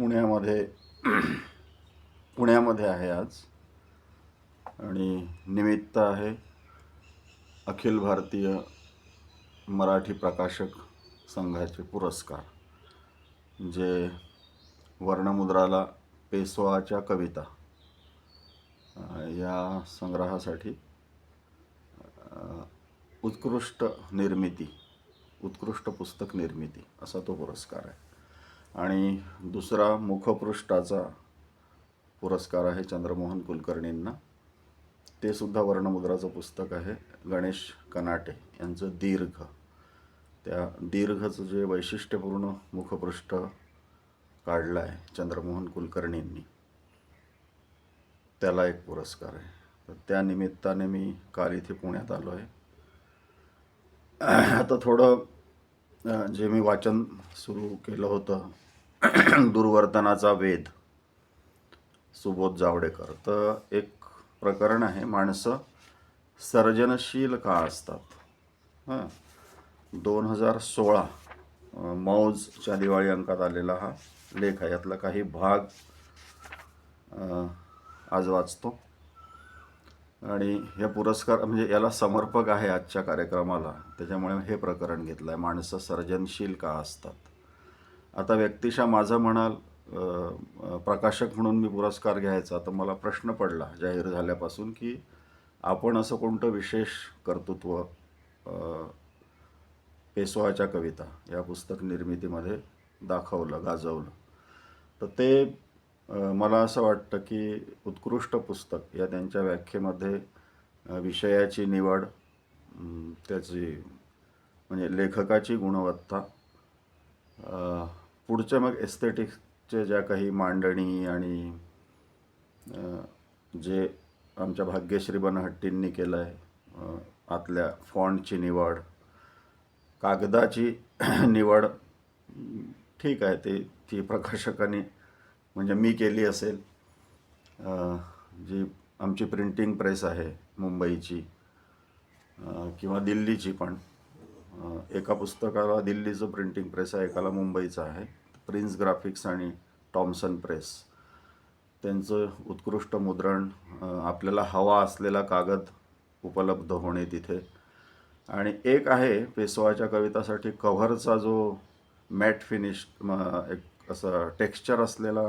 पुण्यामध्ये पुण्यामध्ये आहे आज. आणि निमित्त आहे अखिल भारतीय मराठी प्रकाशक संघाचे पुरस्कार जे वर्णमुद्राला पेसोआच्या कविता या संग्रहासाठी उत्कृष्ट निर्मिती उत्कृष्ट पुस्तक निर्मिती असा तो पुरस्कार आहे. आणि दुसरा मुखपृष्ठाचा पुरस्कार आहे चंद्रमोहन कुलकर्णींना. ते सुद्धा वर्णमुद्राचं पुस्तक आहे. गणेश कनाटे यांचं दीर्घ. त्या दीर्घचं जे वैशिष्ट्यपूर्ण मुखपृष्ठ काढलं आहे चंद्रमोहन कुलकर्णींनी त्याला एक पुरस्कार आहे. तर त्या निमित्ताने मी काल इथे पुण्यात आलो आहे. आता थोडं जे मी वाचन सुरू केलं होतं दुर्वर्तनाचा वेध सुबोध जावडेकर. तर एक प्रकरण आहे माणसं सर्जनशील का असतात? हां. दोन हजार सोळा मौजच्या दिवाळी अंकात आलेला हा लेख आहे. यातला काही भाग आज वाचतो. आणि हे पुरस्कार म्हणजे याला समर्पक आहे आजच्या कार्यक्रमाला. त्याच्यामुळे हे प्रकरण घेतलं आहे माणसं सर्जनशील का असतात? आता व्यक्तिशा माझं म्हणाल प्रकाशक म्हणून मी पुरस्कार घ्यायचा तर मला प्रश्न पडला जाहीर झाल्यापासून की आपण असं कोणतं विशेष कर्तृत्व पेसवाच्या कविता या पुस्तक निर्मितीमध्ये दाखवलं गाजवलं? तर ते मला असं वाटतं की उत्कृष्ट पुस्तक या त्यांच्या व्याख्येमध्ये विषयाची निवड त्याची म्हणजे लेखकाची गुणवत्ता पुढच्या मग एस्थेटिक्सच्या ज्या काही मांडणी आणि जे आमच्या भाग्यश्री बनहट्टींनी केलं आहे आतल्या फॉन्टची निवड कागदाची निवड ठीक आहे ते ती प्रकाशकाने म्हणजे मी केली असेल. जी आमची प्रिंटिंग प्रेस आहे मुंबईची किंवा दिल्लीची पण एका पुस्तकाला दिल्लीचं प्रिंटिंग प्रेस आहे एकाला मुंबईचं आहे. प्रिन्स ग्राफिक्स आणि टॉम्सन प्रेस. त्यांचं उत्कृष्ट मुद्रण आपल्याला हवा असलेला कागद उपलब्ध होणे तिथे. आणि एक आहे पेसवाच्या कवितासाठी कव्हरचा जो मॅट फिनिश एक असं टेक्स्चर असलेला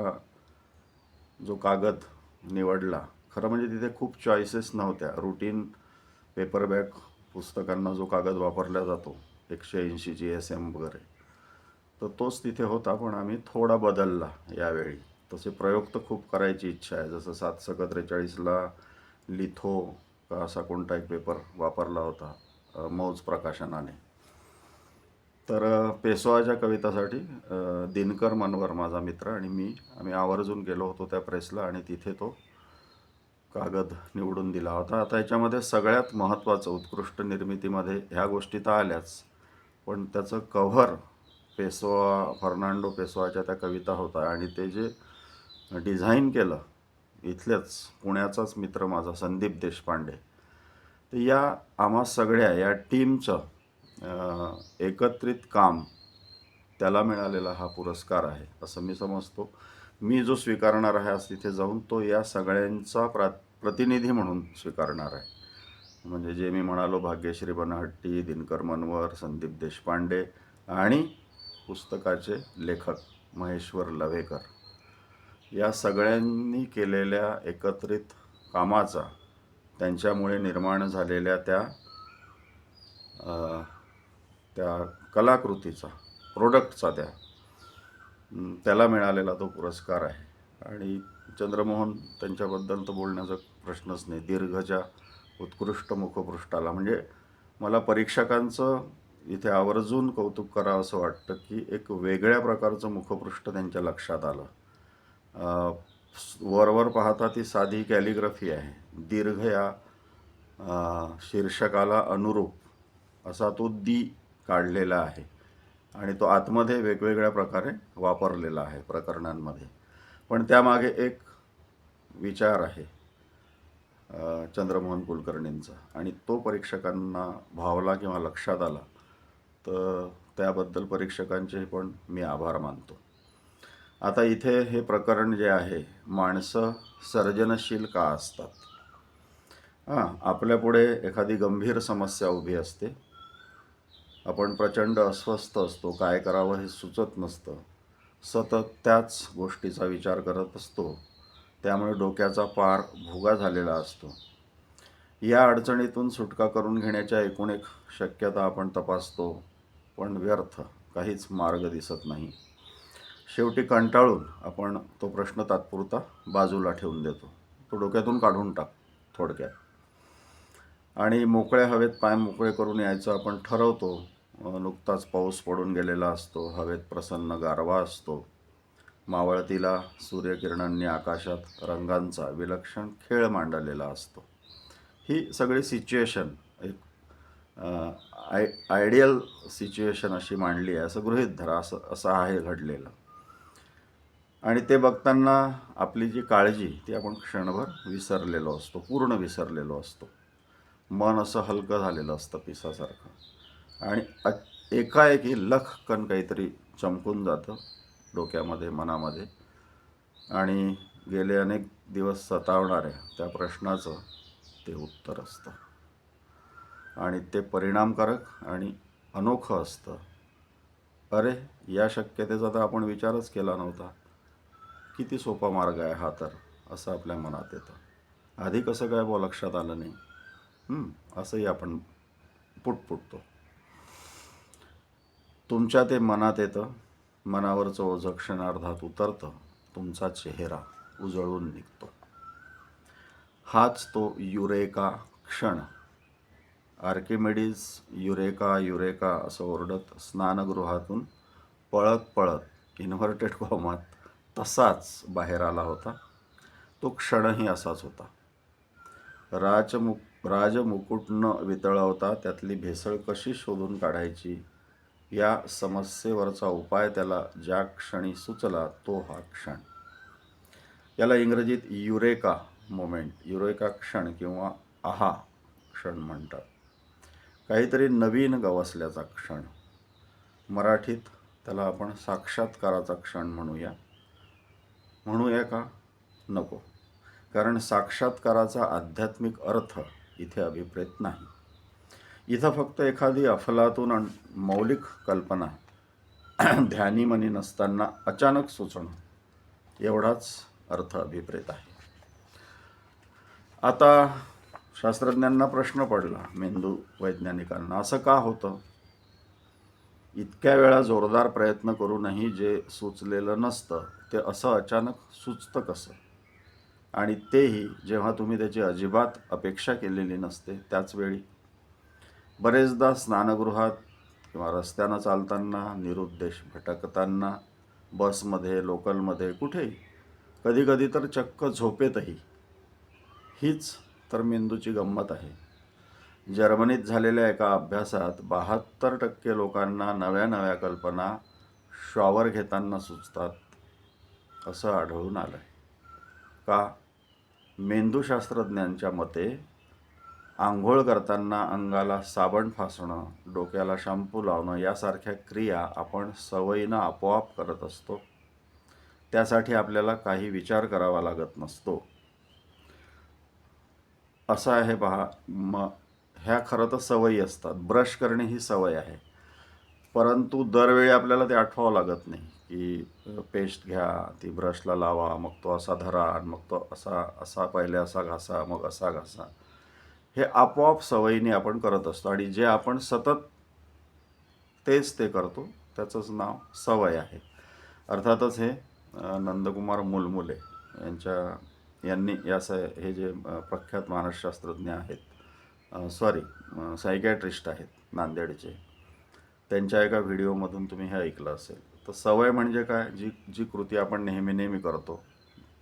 जो कागद निवडला खरं म्हणजे तिथे खूप चॉईसेस नव्हत्या. रुटीन पेपरबॅक पुस्तकांना जो कागद वापरला जातो एकशे ऐंशी जी एस एम वगैरे तर तोच तिथे होता पण आम्ही थोडा बदलला यावेळी. तसे प्रयोग तर खूप करायची इच्छा आहे. जसं सातशे त्रेचाळीसला लिथो का असा कोणता एक पेपर वापरला होता मौज प्रकाशनाने. तर पेसोआच्या पेशवाच्या कवितासाठी दिनकर मनवर माझा मित्र आणि मी आम्ही आवर्जून गेलो होतो त्या प्रेसला आणि तिथे तो कागद निवडून दिला होता. आता याच्यामध्ये सगळ्यात महत्त्वाचं उत्कृष्ट निर्मितीमध्ये ह्या गोष्टी तर आल्याच पण त्याचं कव्हर पेसोआ फर्नांडो पेसोआच्या त्या कविता होता आणि ते जे डिझाईन केलं इथलेच पुण्याचाच मित्र माझा संदीप देशपांडे तर या आम्हा सगळ्या या टीमचं एकत्रित काम त्याला मिळालेला हा पुरस्कार आहे असं मी समजतो. मी जो स्वीकारणार आहे आज तिथे जाऊन तो या सगळ्यांचा प्रा प्रतिनिधी म्हणून स्वीकारणार आहे. म्हणजे जे मी म्हणालो भाग्यश्री बनहट्टी दिनकर मनवर संदीप देशपांडे आणि पुस्तकाचे लेखक महेश्वर लवेकर. या सगळ्यांनी केलेल्या एकत्रित कामाचा त्यांच्यामुळे निर्माण झालेल्या त्या त्या कलाकृतीचा प्रोडक्टचा त्या त्याला मिळालेला तो पुरस्कार आहे. आणि चंद्रमोहन त्यांच्याबद्दल तर बोलण्याचा प्रश्नच नाही. दीर्घच्या उत्कृष्ट मुखपृष्ठाला. म्हणजे मला परीक्षकांचं इथे आवर्जून कौतुक करावं असं वाटतं की एक वेगळ्या प्रकारचं मुखपृष्ठ त्यांच्या लक्षात आलं. वरवर पाहता ती साधी कॅलिग्राफी आहे. दीर्घ या शीर्षकाला अनुरूप असा तो दी काढलेला आहे. आणि तो आतमध्ये वेगवेगळ्या प्रकारे वापरलेला आहे प्रकरणांमध्ये. पण त्यामागे एक विचार आहे चंद्रमोहन कुलकर्णींचा. आणि तो परीक्षकांना भावला किंवा लक्षात आला तर त्याबद्दल परीक्षकांचे पण मी आभार मानतो. आता इथे हे प्रकरण जे आहे माणसं सर्जनशील का असतात? हां आपल्यापुढे एखादी गंभीर समस्या उभी असते आपण प्रचंड अस्वस्थ असतो काय करावं हे सुचत नसतं. सतत त्याच गोष्टीचा विचार करत असतो. त्यामुळे डोक्याचा पार भुगा झालेला असतो. या अडचणीतून सुटका करून घेण्याच्या एकूण एक शक्यता आपण तपासतो पण व्यर्थ काहीच मार्ग दिसत नाही. शेवटी कंटाळून आपण तो प्रश्न तात्पुरता बाजूला ठेवून देतो. तो डोक्यातून काढून टाक थोडक्यात. आणि मोकळ्या हवेत पाय मोकळे करून यायचं. आपण ठरवतो नुकताच पाऊस पडून गेलेला असतो हवेत प्रसन्न गारवा असतो. मावळतीला सूर्यकिरणांनी आकाशात रंगांचा विलक्षण खेळ मांडलेला असतो. ही सगळी सिच्युएशन एक आय आयडियल सिच्युएशन अशी मांडली आहे असं गृहित धरा असं असं आहे घडलेलं. आणि ते बघताना आपली जी काळजी ती आपण क्षणभर विसरलेलो असतो पूर्ण विसरलेलो असतो. मन असं हलकं झालेलं असतं पिसासारखं. आणि अ- एकाएकी कण काहीतरी चमकून जातं डोक्यामध्ये मनामध्ये. आणि गेले अनेक दिवस सतावणाऱ्या त्या प्रश्नाचं ते उत्तर असतं. आणि ते परिणामकारक आणि अनोखं असतं. अरे या शक्यतेचा तर आपण विचारच केला नव्हता. किती सोपा मार्ग आहे हा तर असं आपल्या मनात येतं. आधी कसं काय बुवा लक्षात आलं नाही? असंही आपण पुटपुटतो तुमच्या ते मनात येतं मनावरचं ओझं क्षणार्धात उतरतं तुमचा चेहरा उजळून निघतो. हाच तो युरेका क्षण. आर्किमेडीज युरेका युरेका असं ओरडत स्नानगृहातून पळत पळत इन्व्हर्टेड कॉमात तसाच बाहेर आला होता. तो क्षणही असाच होता. राजमुक राजमुकुट न वितळवता त्यातली भेसळ कशी शोधून काढायची? या समस्येवरचा उपाय त्याला ज्या क्षणी सुचला तो हा क्षण. याला इंग्रजीत युरेका मोमेंट युरेका क्षण किंवा आहा क्षण म्हणतात. काहीतरी नवीन गवसल्याचा क्षण. मराठीत त्याला आपण साक्षात्काराचा क्षण म्हणूया. म्हणूया का? नको. कारण साक्षात्काराचा आध्यात्मिक अर्थ इथे अभिप्रेत नाही. इथं फक्त एखादी अफलातून मौलिक कल्पना ध्यानीमनी नसताना अचानक सुचणं एवढाच अर्थ अभिप्रेत आहे. आता शास्त्रज्ञांना प्रश्न पडला मेंदू वैज्ञानिकांना असं का होतं? इतक्या वेळा जोरदार प्रयत्न करूनही जे सुचलेलं नसतं ते असं अचानक सुचतं कसं? आणि तेही जेव्हा तुम्ही त्याची अजिबात अपेक्षा केलेली नसते त्याच वेळी बरेचदा स्नानगृहात किंवा रस्त्यानं चालताना निरुद्देश भटकताना बसमध्ये लोकलमध्ये कुठेही कधीकधी तर चक्क झोपेतही हीच तर मेंदूची गंमत आहे. जर्मनीत झालेल्या एका अभ्यासात बहात्तर टक्के लोकांना नव्या नव्या कल्पना शॉवर घेताना सुचतात असं आढळून आलं आहे का? मेंदूशास्त्रज्ञांच्या मते आंघोळ करताना अंगाला साबण फासणं डोक्याला शॅम्पू लावणं यासारख्या क्रिया आपण सवयीनं आपोआप करत असतो. त्यासाठी आपल्याला काही विचार करावा लागत नसतो. असं आहे पहा म ह्या खरं तर सवयी असतात. ब्रश करणे ही सवय आहे. परंतु दरवेळी आपल्याला ते आठवावं लागत नाही. की पेस्ट घ्या ती ब्रशला लावा मग तो असा धरा आणि मग तो असा असा पहिले असा घासा मग असा घासा. हे आपोआप सवयीने आपण करत असतो आणि जे आपण सतत तेच ते करतो त्याचंच नाव सवय आहे. अर्थातच हे नंदकुमार मुलमुले यांच्या यांनी या स हे जे प्रख्यात मानसशास्त्रज्ञ आहेत सॉरी सायकॅट्रिस्ट आहेत नांदेडचे त्यांच्या एका व्हिडिओमधून तुम्ही हे ऐकलं असेल. तर सवय म्हणजे काय? जी जी कृती आपण नेहमी नेहमी करतो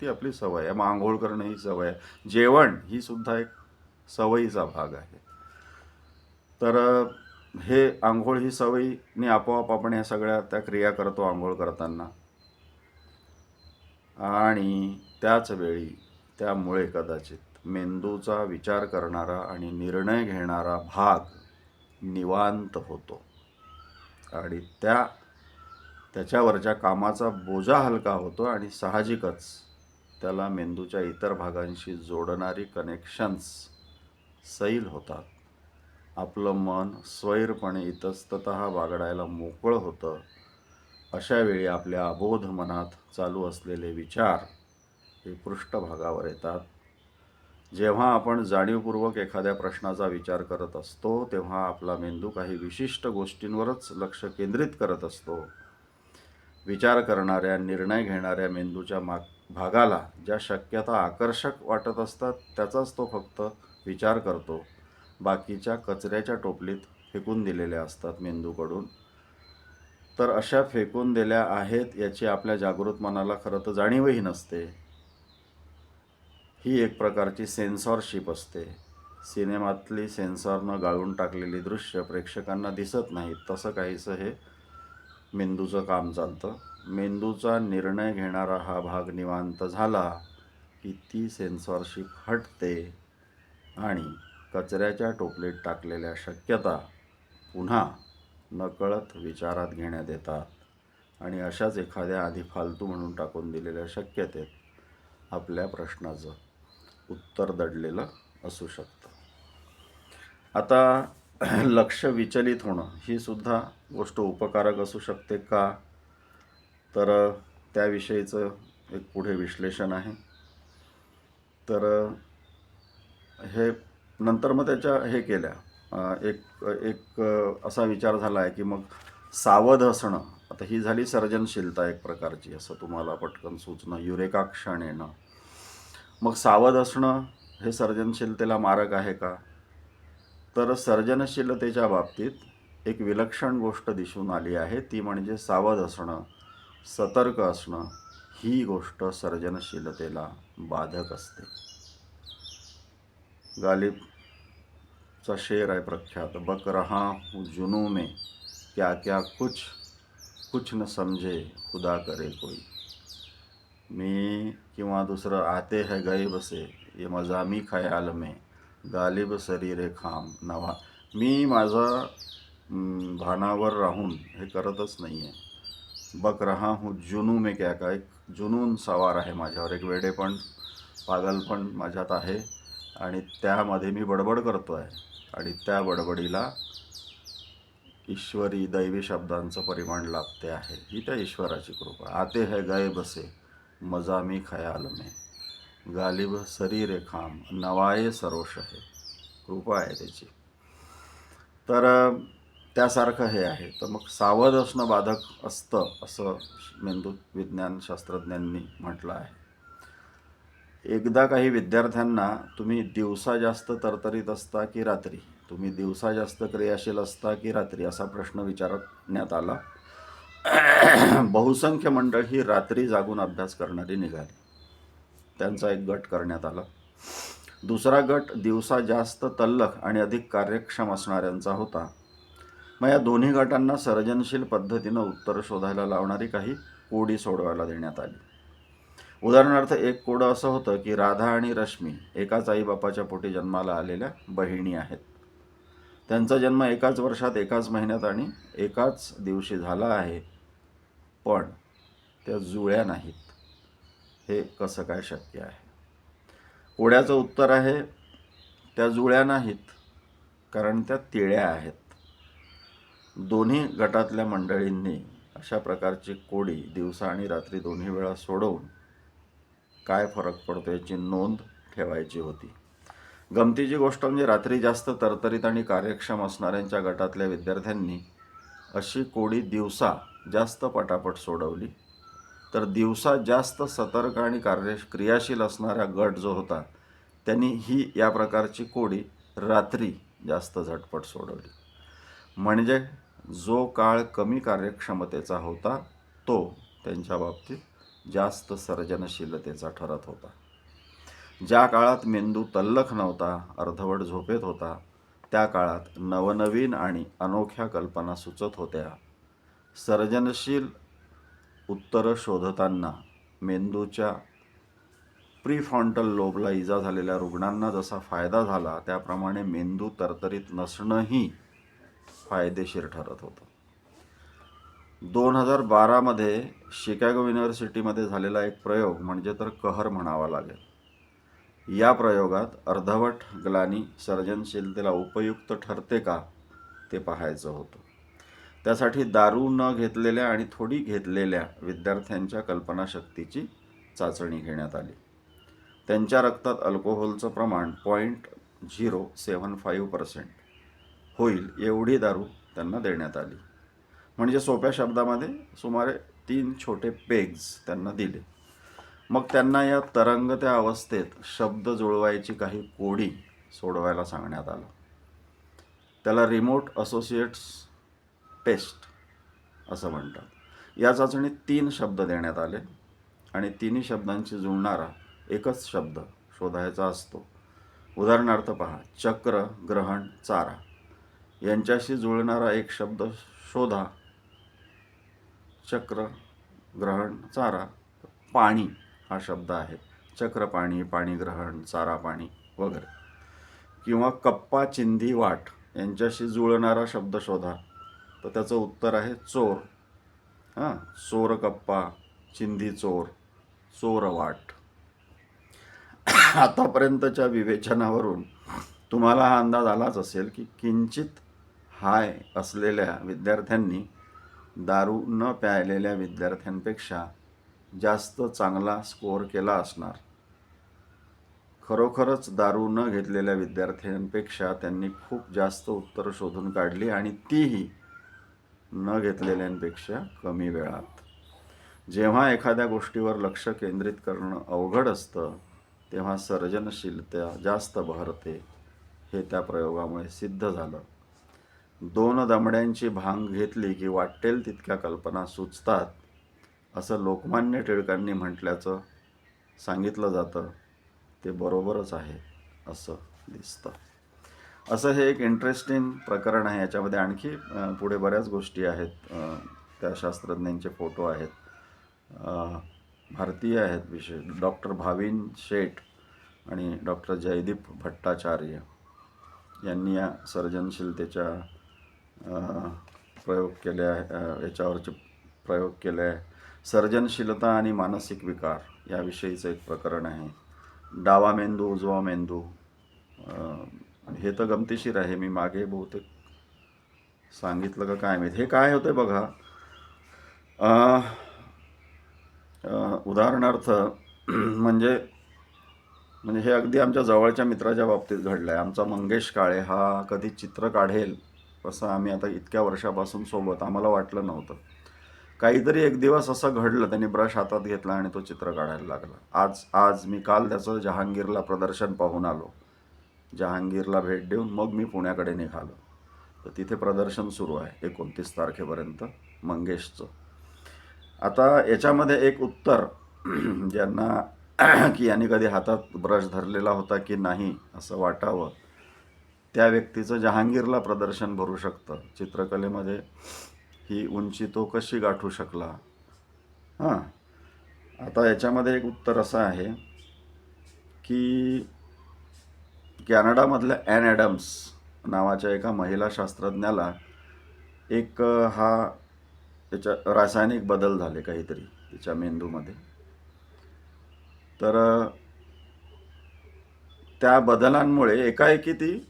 ती आपली सवय आहे. मग आंघोळ करणं ही सवय आहे. जेवण ही सुद्धा एक सवयीचा भाग आहे. तर हे आंघोळ ही सवयीने आपोआप आपण ह्या सगळ्या त्या क्रिया करतो आंघोळ करताना. आणि त्याच वेळी त्यामुळे कदाचित मेंदूचा विचार करणारा आणि निर्णय घेणारा भाग निवांत होतो. आणि त्या त्याच्यावरच्या कामाचा बोजा हलका होतो आणि साहजिकच त्याला मेंदूच्या इतर भागांशी जोडणारी कनेक्शन्स सैल होतात. आपलं मन स्वैरपणे इतस्तत बागडायला मोकळं होतं. अशावेळी आपल्या अबोध मनात चालू असलेले विचार हे पृष्ठभागावर येतात. जेव्हा आपण जाणीवपूर्वक एखाद्या प्रश्नाचा विचार करत असतो तेव्हा आपला मेंदू काही विशिष्ट गोष्टींवरच लक्ष केंद्रित करत असतो. विचार करणाऱ्या निर्णय घेणाऱ्या मेंदूच्या माग भागाला ज्या शक्यता आकर्षक वाटत असतात त्याचाच तो फक्त विचार करतो. बाकीच्या कचऱ्याच्या टोपलीत फेकून दिलेल्या असतात मेंदूकडून. तर अशा फेकून दिल्या आहेत याची आपल्या जागृत मनाला खरं तर जाणीवही नसते. ही एक प्रकारची सेन्सॉरशिप असते. सिनेमातली सेन्सॉरनं गाळून टाकलेली दृश्य प्रेक्षकांना दिसत नाहीत तसं काहीसं हे मेंदूचं काम चालतं. मेंदूचा निर्णय घेणारा हा भाग निवांत झाला की ती सेन्सॉरशिप हटते आणि कचऱ्याच्या टोपलीत टाकलेल्या शक्यता पुन्हा नकळत विचारात घेण्यात येतात आणि अशाच एखाद्या आधी फालतू म्हणून टाकून दिलेल्या शक्यतेत आपल्या प्रश्नाचं उत्तर दडलेलं असू शकतं. आता लक्ष विचलित होणं ही सुद्धा गोष्ट उपकारक असू शकते का? तर त्याविषयीचं एक पुढे विश्लेषण आहे. तर हे नंतर मग त्याच्या हे केल्या. एक एक असा विचार झाला आहे की मग सावध असणं. आता ही झाली सर्जनशीलता एक प्रकारची असं तुम्हाला पटकन सुचणं युरेका क्षण येणं मग सावध असणं हे सर्जनशीलतेला मारक आहे का? तर सर्जनशीलतेच्या बाबतीत एक विलक्षण गोष्ट दिसून आली आहे. ती म्हणजे सावध असणं सतर्क असणं ही गोष्ट सर्जनशीलतेला बाधक असते. गालिबचा शेर आहे प्रख्यात. बक रहा हूँ जुनू में क्या क्या कुछ कुछ न समझे खुदा करे कोई. मी किंवा दुसरं आते है गैब से ये मजामी ख्याल में गालिब शरीरे खाम. नवा. मी माझा भानावर राहून हे करतच नाही आहे बक रहा हूँ जुनू में क्या का? एक जुनून सवार आहे माझ्यावर. एक वेडेपण पागलपण माझ्यात आहे. आणि त्यामध्ये मी बडबड करतो आहे आणि त्या बडबडीला ईश्वरी दैवी शब्दांचं परिमाण लाभते आहे. ही त्या ईश्वराची कृपा. आते है गए बसे मजामी खयाल में. गालिब शरीर खाम नवाये सरोष आहे कृपा आहे त्याची. तर त्यासारखं हे आहे. तर मग सावध असणं बाधक असतं असं मेंदू विज्ञान शास्त्रज्ञांनी म्हटलं आहे. एकदा काही विद्यार्थ्यांना तुम्ही दिवसा जास्त तरतरीत असता की रात्री? तुम्ही दिवसा जास्त क्रियाशील असता की रात्री? असा प्रश्न विचारण्यात आला. बहुसंख्य मंडळ ही रात्री जागून अभ्यास करणारी निघाली. त्यांचा एक गट करण्यात आला. दुसरा गट दिवसा जास्त तल्लख आणि अधिक कार्यक्षम असणाऱ्यांचा होता. मग या दोन्ही गटांना सर्जनशील पद्धतीनं उत्तर शोधायला लावणारी काही कोडी सोडवायला देण्यात आली. उदाहरणार्थ एक कोडं असं होतं की राधा आणि रश्मी एकाच आईबापाच्या पोटी जन्माला आलेल्या बहिणी आहेत. त्यांचा जन्म एकाच वर्षात एकाच महिन्यात आणि एकाच दिवशी झाला आहे. पण त्या जुळ्या नाहीत. हे कसं काय शक्य आहे? कोड्याचं उत्तर आहे त्या जुळ्या नाहीत कारण त्या तिळ्या आहेत. दोन्ही गटातल्या मंडळींनी अशा प्रकारची कोडी दिवसा आणि रात्री दोन्ही वेळा सोडवून काय फरक पडतो याची नोंद ठेवायची होती. गमतीची गोष्ट म्हणजे रात्री जास्त तरतरीत आणि कार्यक्षम असणाऱ्यांच्या गटातल्या विद्यार्थ्यांनी अशी कोडी दिवसा जास्त पटापट सोडवली. तर दिवसा जास्त सतर्क आणि कार्य क्रियाशील असणारा गट जो होता त्यांनी ही या प्रकारची कोडी रात्री जास्त झटपट सोडवली. म्हणजे जो काळ कमी कार्यक्षमतेचा होता तो त्यांच्या बाबतीत जास्त सर्जनशीलतेचा ठरत होता. ज्या काळात मेंदू तल्लख नव्हता अर्धवट झोपेत होता त्या काळात नवनवीन आणि अनोख्या कल्पना सुचत होत्या. सर्जनशील उत्तरं शोधताना मेंदूच्या प्रीफ्रॉन्टल लोबला इजा झालेल्या रुग्णांना जसा फायदा झाला त्याप्रमाणे मेंदू तरतरीत नसणंही फायदेशीर ठरत होतं. दोन हजार बारामध्ये शिकागो युनिव्हर्सिटीमध्ये झालेला एक प्रयोग म्हणजे तर कहर म्हणावा लागेल. या प्रयोगात अर्धवट ग्लानी सर्जनशीलतेला उपयुक्त ठरते का ते पाहायचं होतं. त्यासाठी दारू न घेतलेल्या आणि थोडी घेतलेल्या विद्यार्थ्यांच्या कल्पनाशक्तीची चाचणी घेण्यात आली. त्यांच्या रक्तात अल्कोहोलचं प्रमाण point zero seven five percent होईल एवढी दारू त्यांना देण्यात आली. म्हणजे सोप्या शब्दामध्ये सुमारे तीन छोटे पेग्ज त्यांना दिले. मग त्यांना या तरंगत्या अवस्थेत शब्द जुळवायची काही कोडी सोडवायला सांगण्यात आलं. त्याला रिमोट असोसिएट्स टेस्ट असं म्हणतात. या चाचणीत तीन शब्द देण्यात आले आणि तिन्ही शब्दांची जुळणारा एकच शब्द शोधायचा असतो. उदाहरणार्थ पहा चक्र ग्रहण चारा. यांच्याशी जुळणारा एक शब्द शोधा. चक्र ग्रहण चारा. पाणी हा शब्द आहे. चक्र पाणी पाणी ग्रहण चारा पाणी वगैरे. किंवा कप्पा चिंधी वाट यांच्याशी जुळणारा शब्द शोधा. तर त्याचं उत्तर आहे चोर. हां चोरकप्पा चिंधी चोर चोर वाट आतापर्यंतच्या विवेचनावरून तुम्हाला हा अंदाज आलाच असेल की किंचित हाय असलेल्या विद्यार्थ्यांनी दारू न प्यायलेल्या विद्यार्थ्यांपेक्षा जास्त चांगला स्कोअर केला असणार. खरोखरच दारू न घेतलेल्या विद्यार्थ्यांपेक्षा त्यांनी खूप जास्त उत्तरं शोधून काढली आणि तीही न घेतलेल्यांपेक्षा कमी वेळात. जेव्हा एखाद्या गोष्टीवर लक्ष केंद्रित करणं अवघड असतं तेव्हा सर्जनशीलता जास्त बहरते हे त्या प्रयोगामुळे सिद्ध झालं. दोन दमड्यांची भांग घेतली की वाटेल तितक्या कल्पना सुचतात असं लोकमान्य टिळकांनी म्हटल्याचं सांगितलं जातं. ते बरोबरच आहे असं दिसतं. असं हे एक इंटरेस्टिंग प्रकरण आहे. याच्यामध्ये आणखी पुढे बऱ्याच गोष्टी आहेत. त्या शास्त्रज्ञांचे फोटो आहेत. भारतीय आहेत विशेष. डॉक्टर भाविन शेठ आणि डॉक्टर जयदीप भट्टाचार्य यांनी या सर्जनशीलतेच्या प्रयोग केले आहे याच्यावरचे प्रयोग केले आहे. सर्जनशीलता आणि मानसिक विकार याविषयीचं एक प्रकरण आहे. डावा मेंदू उजवा मेंदू हे तर गमतीशीर आहे. मी मागे बहुतेक सांगितलं का काय माहीत. हे काय होतं बघा. उदाहरणार्थ म्हणजे म्हणजे हे अगदी आमच्या जवळच्या मित्राच्या बाबतीत घडलं आहे आमचा मंगेश काळे हा कधी चित्र काढेल असं आम्ही आता इतक्या वर्षापासून सोबत आम्हाला वाटलं नव्हतं. काहीतरी एक दिवस असं घडलं. त्यांनी ब्रश हातात घेतला आणि तो चित्र काढायला लागला. आज आज मी काल त्याचं जहांगीरला प्रदर्शन पाहून आलो. जहांगीरला भेट देऊन मग मी पुण्याकडे निघालो. तर तिथे प्रदर्शन सुरू आहे एकोणतीस तारखेपर्यंत मंगेशचं. आता याच्यामध्ये एक उत्तर ज्यांना की यांनी कधी हातात ब्रश धरलेला होता की नाही असं वाटावं त्या व्यक्तीचं जहांगीरला प्रदर्शन भरू शकतं. चित्रकलेमध्ये ही उंची तो कशी गाठू शकला? हां. आता याच्यामध्ये एक उत्तर असं आहे की कॅनडामधल्या ॲन ॲडम्स नावाच्या एका महिला शास्त्रज्ञाला एक हा त्याच्या रासायनिक बदल झाले काहीतरी तिच्या मेंदूमध्ये. तर त्या बदलांमुळे एकाएकी ती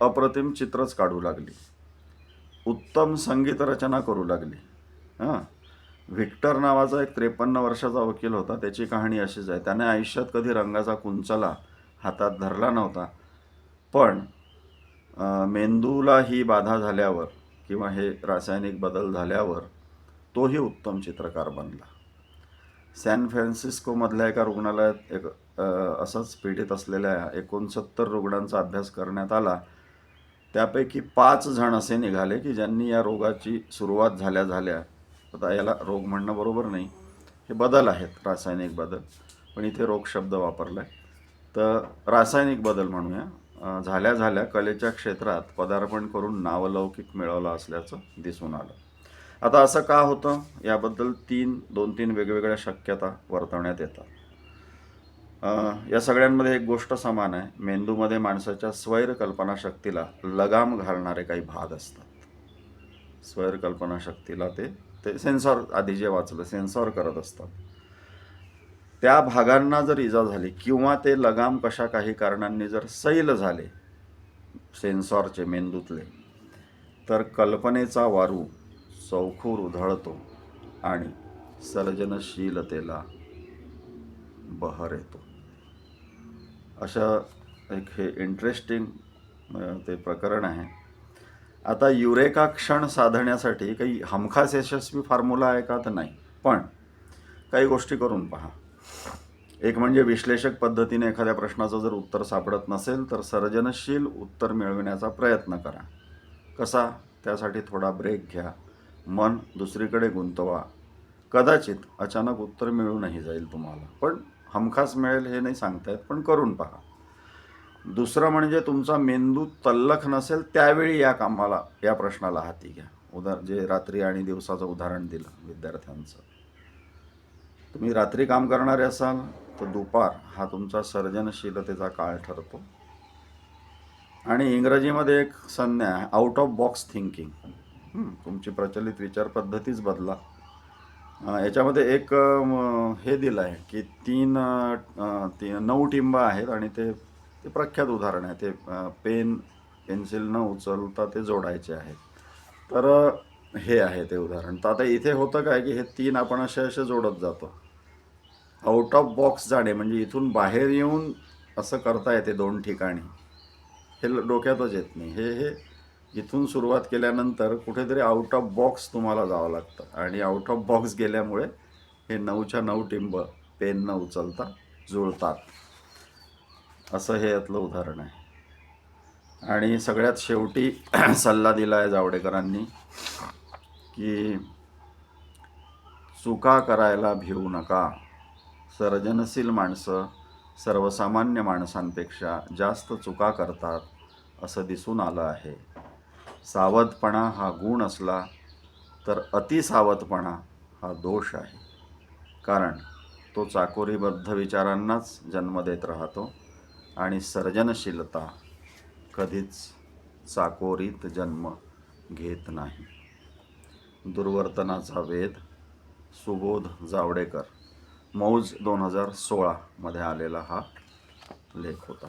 अप्रतिम चित्रच काढू लागली. उत्तम संगीत रचना करू लागली. हां? व्हिक्टर नावाचा एक त्रेपन्न वर्षाचा वकील होता. त्याची कहाणी अशीच आहे. त्याने आयुष्यात कधी रंगाचा कुंचला हातात धरला नव्हता. पण मेंदूला ही बाधा झाल्यावर किंवा हे रासायनिक बदल झाल्यावर तोही उत्तम चित्रकार बनला. सॅन फ्रान्सिस्कोमधल्या एका रुग्णालयात एक असंच पीडित असलेल्या एकोणसत्तर रुग्णांचा अभ्यास करण्यात आला. त्यापैकी पाच जण असे निघाले की ज्यांनी या रोगाची सुरुवात झाल्या झाल्या आता याला रोग म्हणणं बरोबर नाही. हे बदल आहेत रासायनिक बदल. पण इथे रोग शब्द वापरला आहे तर रासायनिक बदल म्हणूया. झाल्या झाल्या कलेच्या क्षेत्रात पदार्पण करून नावलौकिक मिळवलं असल्याचं दिसून आलं. आता असं का होतं? याबद्दल तीन दोन तीन वेगवेगळ्या शक्यता वर्तवण्यात येतात. या सगळ्यांमध्ये एक गोष्ट समान आहे. मेंदूमध्ये माणसाच्या स्वैर कल्पनाशक्तीला लगाम घालणारे काही भाग असतात. स्वैर कल्पनाशक्तीला ते ते सेन्सॉर आधी जे वाचलं सेन्सॉर करत असतात. त्या भागांना जर इजा झाली किंवा ते लगाम कशा काही कारणांनी जर सैल झाले सेन्सॉरचे मेंदूतले तर कल्पनेचा वारू चौखूर उधळतो आणि सर्जनशीलतेला बहर येतो. अशा एक हे इंटरेस्टिंग ते प्रकरण आहे. आता युरेका क्षण साधण्यासाठी काही हमखास यशस्वी फॉर्म्युला आहे का? तर नाही. पण काही गोष्टी करून पहा. एक म्हणजे विश्लेषक पद्धतीने एखाद्या प्रश्नाचं जर उत्तर सापडत नसेल तर सर्जनशील उत्तर मिळविण्याचा प्रयत्न करा. कसा? त्यासाठी थोडा ब्रेक घ्या. मन दुसरीकडे गुंतवा. कदाचित अचानक उत्तर मिळूनही जाईल तुम्हाला. पण हमखास मिळेल हे नाही सांगता येत पण करून पहा. दुसरं म्हणजे तुमचा मेंदू तल्लख नसेल त्यावेळी या कामाला या प्रश्नाला हाती घ्या. उदा जे रात्री आणि दिवसाचं उदाहरण दिलं विद्यार्थ्यांचं. तुम्ही रात्री काम करणारे असाल तर दुपार हा तुमचा सर्जनशीलतेचा काळ ठरतो. आणि इंग्रजीमध्ये एक संज्ञा आहे आउट ऑफ बॉक्स थिंकिंग तुमची प्रचलित विचार पद्धतीच बदला. याच्यामध्ये एक हे दिलं आहे की तीन ती नऊ टिंब आहेत आणि ते ते प्रख्यात उदाहरण आहे. ते पेन पेन्सिल न उचलता ते जोडायचे आहेत. तर हे आहे ते उदाहरण. तर आता इथे होतं काय की हे तीन आपण असे असे जोडत जातो. आउट ऑफ बॉक्स जाणे म्हणजे इथून बाहेर येऊन असं करता येते दोन ठिकाणी. हे डोक्यातच येत नाही. हे हे इथून सुरुवात केल्यानंतर कुठेतरी आउट ऑफ बॉक्स तुम्हाला जावं लागतं. आणि आउट ऑफ बॉक्स गेल्यामुळे हे नऊच्या नऊ टिंब पेन न उचलता जुळतात. असं हे यातलं उदाहरण आहे. आणि सगळ्यात शेवटी सल्ला दिला आहे जावडेकरांनी की चुका करायला भिवू नका. सर्जनशील माणसं सर्वसामान्य माणसांपेक्षा जास्त चुका करतात असं दिसून आलं आहे. सावधपणा हा गुण असला तर अतिसावधपणा हा दोष आहे. कारण तो चाकोरीबद्ध विचारांनाच जन्म देत राहतो आणि सर्जनशीलता कधीच चाकोरीत जन्म घेत नाही. दुर्वर्तनाचा वेध सुबोध जावडेकर मौज दोन हजार सोळामध्ये आलेला हा लेख होता.